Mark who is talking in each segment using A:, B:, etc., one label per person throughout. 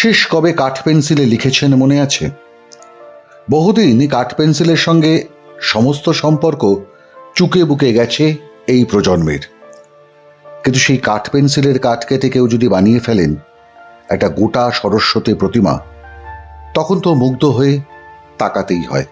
A: শেষ কবে কাঠ পেন্সিলে লিখেছেন মনে আছে? বহুদিন কাঠ পেন্সিলের সঙ্গে সমস্ত সম্পর্ক চুকে বুকে গেছে এই প্রজন্মের। কিন্তু সেই কাঠ পেন্সিলের কাঠ কেটে কেউ যদি বানিয়ে ফেলেন, একটা গোটা সরস্বতী প্রতিমা, তখন তো মুগ্ধ হয়ে তাকাতেই হয়।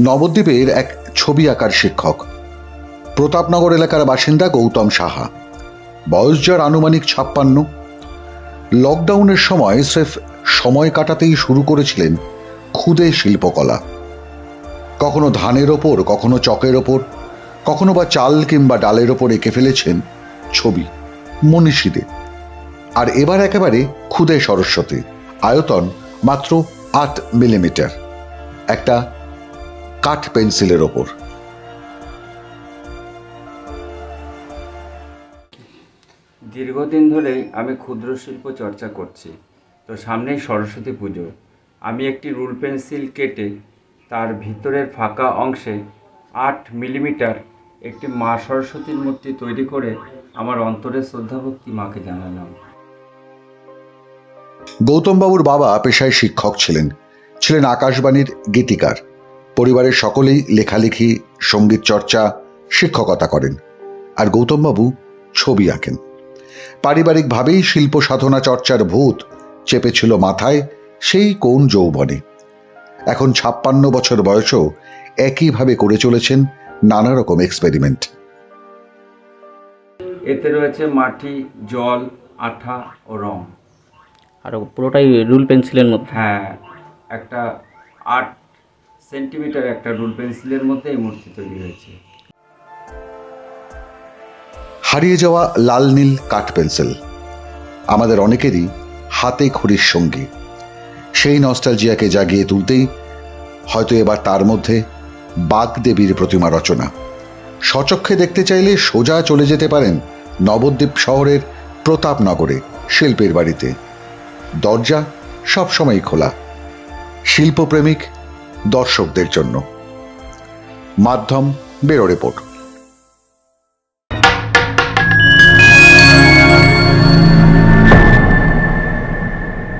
A: নবদ্বীপের এক ছবি আঁকার শিক্ষক। প্রতাপনগর এলাকার বাসিন্দা গৌতম সাহা। বয়স যার আনুমানিক ছাপ্পান্ন। লকডাউনের সময় স্রেফ সময় কাটাতেই শুরু করেছিলেন ক্ষুদে শিল্পকলা। কখনো ধানের ওপর, কখনো চকের ওপর, কখনো বা চাল কিংবা ডালের ওপর এঁকে ফেলেছেন ছবি মনীষীদের আর এবার একেবারে ক্ষুদে সরস্বতী। আয়তন মাত্র আট মিলিমিটার। একটা কাঠ পেন্সিলের ওপর।
B: দীর্ঘদিন ধরেই আমি ক্ষুদ্র শিল্প চর্চা করছি। তো সামনেই সরস্বতী পুজো। আমি একটি রুল পেন্সিল কেটে তার ভিতরের ফাঁকা অংশে আট মিলিমিটার একটি মা সরস্বতীর মূর্তি তৈরি করে আমার অন্তরের শ্রদ্ধাভক্তি মাকে জানালাম।
A: গৌতমবাবুর বাবা পেশায় শিক্ষক ছিলেন। ছিলেন আকাশবাণীর গীতিকার। পরিবারের সকলেই লেখালেখি সংগীত চর্চা শিক্ষকতা করেন আর গৌতমবাবু ছবি আঁকেন। পারিবারিকভাবেই শিল্প সাধনা চর্চার ভূত চেপেছিল মাথায় সেই কোন যৌবনে। এখন ছাপ্পান্ন বছর বয়সেও একইভাবে করে চলেছেন নানা রকম এক্সপেরিমেন্ট
B: এতে রয়েছে মাটি জল আঠা ও রং।
C: আর পুরোটাই রুল পেন্সিলের মধ্যে।
B: হ্যাঁ একটা আট সেন্টিমিটার একটা রুল পেন্সিলের মধ্যে এই মূর্তি তৈরি হয়েছে।
A: হারিয়ে যাওয়া লাল নীল কাঠ পেন্সিল। আমাদের অনেকেরই হাতে খড়ির সঙ্গী। সেই নস্টালজিয়াকে জাগিয়ে তুলতেই হয়তো এবার তার মধ্যে বাগদেবীর প্রতিমা রচনা। সচক্ষে দেখতে চাইলে সোজা চলে যেতে পারেন নবদ্বীপ শহরের প্রতাপনগরে শিল্পের বাড়িতে। দরজা সবসময় খোলা। শিল্পপ্রেমিক দর্শকদের জন্য। মাধ্যম বেরো রিপোর্ট।